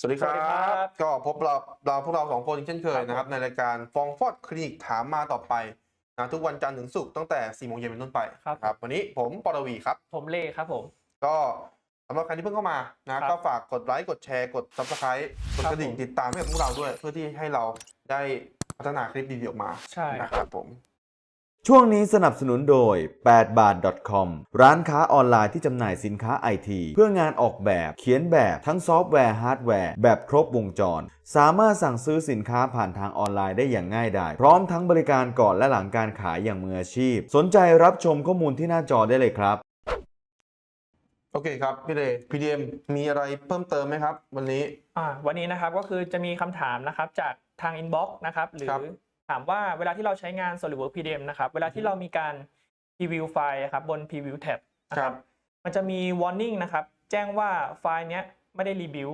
สวัสดีครัสวัสดีครับบก็พบเราเราพวกเราสองคนอีกเช่นเคยนะครับ ในรายการฟองฟอดคลินิกถามมาต่อไปนะทุกวันจันทร์ถึงศุกร์ตั้งแต่4โมงเย็นเป็นต้นไปครับ ครับ วันนี้ผมปรวีครับ ผมเล่ครับผม ก็สำหรับใครที่เพิ่งเข้ามานะครับก็ฝากกดไลค์กดแชร์กด subscribe กดกระดิ่งผมติดตามให้กับพวกเราด้วย เพื่อที่ให้เราได้พัฒนาคลิปดีๆออกมาใช่นะครับผม ช่วงนี้สนับสนุนโดย 8 บาท .com ร้านค้าออนไลน์ที่จำหน่ายสินค้าไอทีเพื่องานออกแบบ เขียนแบบทั้งซอฟต์แวร์ฮาร์ดแวร์ แบบครบวงจร สามารถสั่งซื้อสินค้าผ่านทางออนไลน์ได้อย่างง่ายดายพร้อมทั้งบริการก่อนและหลังการขายอย่างมืออาชีพ สนใจรับชมข้อมูลที่หน้าจอได้เลยครับ โอเคครับ พี่เล PDM มีอะไรเพิ่มเติมไหมครับ วันนี้ อ่าวันนี้นะครับก็คือจะมีคำถามนะครับจากทาง inbox นะครับหรือครับ ถามว่าเวลาที่เราใช้งาน SolidWorks PDM นะครับเวลาที่เรามีการ preview ไฟล์ครับบน preview tab นะครับมันจะมี warning นะครับแจ้งว่าไฟล์เนี้ยไม่ได้รีบิว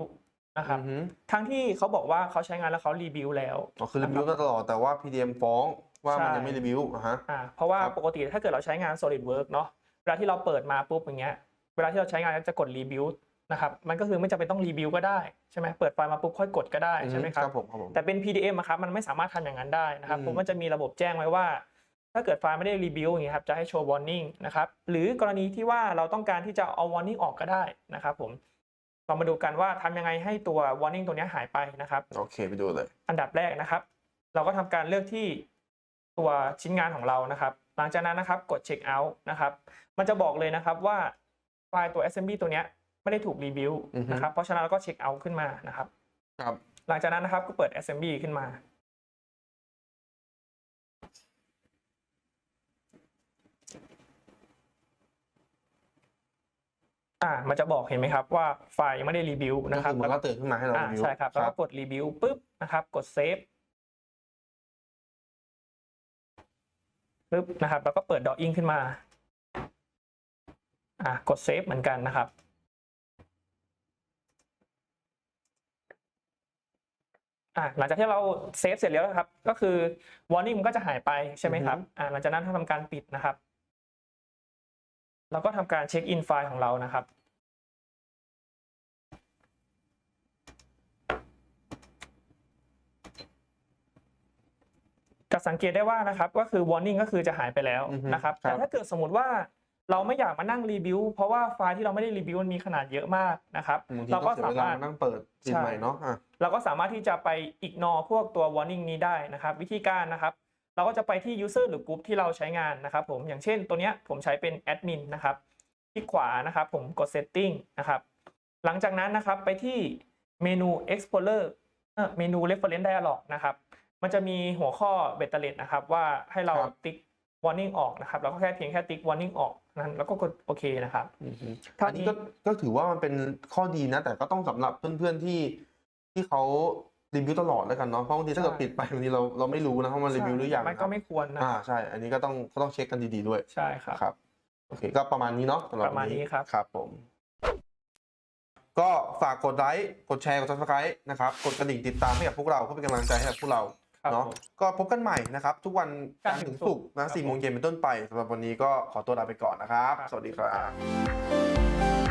นะครับอือฮึทั้งที่เขาบอกว่าเขาใช้งานแล้วเขารีบิวแล้วอ๋อคือรีวิวตลอดแต่ว่า PDM ฟ้องว่ามันใช่ยังไม่รีวิวอะฮะอ่าเพราะว่าครับปกติถ้าเกิดเราใช้งาน SolidWorks เนาะเวลาที่เราเปิดมาปุ๊บอย่างเงี้ยเวลาที่เราใช้งานแล้วจะกดรีบิว นะครับมันก็คือไม่จำเป็นต้องรีบิวก็ได้ใช่ไหมเปิดไฟล์มาปุ๊บค่อยกดก็ได้ใช่ไหมครับครับผมครับผมแต่เป็น PDF อะครับมันไม่สามารถทำอย่างนั้นได้นะครับอืมผมมันจะมีระบบแจ้งไว้ว่า ถ้าเกิดไฟล์ไม่ได้รีวิวอย่างเงี้ยครับจะให้โชว์ warning นะครับหรือกรณีที่ว่าเราต้องการที่จะเอา warning ออกก็ได้นะครับผมเรามาดูกันว่าทำยังไงให้ตัว warning ตัวเนี้ยหายไปนะครับโอเคไปดูเลย อันดับแรกนะครับ เราก็ทำการเลือกที่ตัวชิ้นงานของเรานะครับ หลังจากนั้นนะครับกด check out นะครับมันจะบอกเลยนะครับว่าไฟล์ตัว assembly ตัวเนี้ย ไม่ได้ถูกรีวิวอือฮึนะครับ เพราะฉะนั้นเราก็ check out ขึ้นมานะครับ ครับ หลังจากนั้นนะครับก็เปิด assembly ขึ้นมา อ่า มันจะบอกเห็นไหมครับว่าไฟล์ยังไม่ได้รีวิวก็นะครับคือมันก็เตือนขึ้นมาให้เราอ่ารีวิวใช่ครับ แล้วก็กดรีวิวปุ๊บนะครับ กดเซฟปุ๊บนะครับ แล้วก็เปิดดออิงขึ้นมา อ่ากดเซฟเหมือนกันนะครับ อ่าหลังจากที่เราเซฟเสร็จแล้วนะครับ ก็คือ warning มันก็จะหายไปใช่ไหมครับอ่าหลังจากนั้นเราทำการปิดนะครับเราก็ทำการเช็คอินไฟล์ของเรานะครับจะสังเกตได้ว่านะครับก็คือ warning ก็คือจะหายไปแล้วอือฮึนะครับครับแต่ถ้าเกิดสมมติว่า เราไม่อยากมานั่งรีวิวเพราะว่าไฟล์ที่เราไม่ได้รีวิวมันมีขนาดเยอะมากนะครับบางทีเราก็ก็เสียสาเวลามารถมานั่งเปิดปิดใช่ใหม่เนาะอะเราก็สามารถที่จะไป ignore พวกตัว warning นี้ได้นะครับ วิธีการนะครับ เราก็จะไปที่ user หรือ group ที่เราใช้งานนะครับ ผมอย่างเช่นตัวเนี้ยผมใช้เป็น admin นะครับที่ขวานะครับผมกด setting นะครับ หลังจากนั้นนะครับไปที่เมนู explorer เอ่อเมนู reference dialog นะครับ มันจะมีหัวข้อเบตเตอร์เลนะครับว่าให้เราครับติ๊ก warning ออกนะครับเราก็แค่เพียงแค่ติ๊ก warning ออก นั้นแล้วก็กดโอเคนะครับอือฮึเท่าอันนี้นี้ก็ก็ถือว่ามันเป็นข้อดีนะ แต่ก็ต้องสำหรับเพื่อนๆที่ที่เขารีวิวตลอดแล้วกันเนาะเพราะบางทีถ้าเกิดใช่ปิดไปบางทีเราเราไม่รู้นะว่ามันรีวิวหรือยังมันคก็รับไม่ควรนะอ่าใช่ อันนี้ก็ต้องก็ต้องเช็คกันดีๆด้วยใช่ครับครับโอเค ก็ประมาณนี้เนาะสำหรับประมาณวันนี้ครับครับผม ก็ฝากกดไลค์กดแชร์กด subscribe นะครับกดกระดิ่งติดตามให้กับพวกเราเพื่อเป็นกำลังใจให้กับพวกเราครับ เนาะผมก็พบกันใหม่นะครับ ทุกวันจันทร์จันทร์ถึถึงงศุศุกกร์ร์นะครับสี่โมงผมเย็นเป็นต้นไปสำหรับวันนี้ก็ขอตัวลาไปก่อนนะครับครับสวัสดีครับ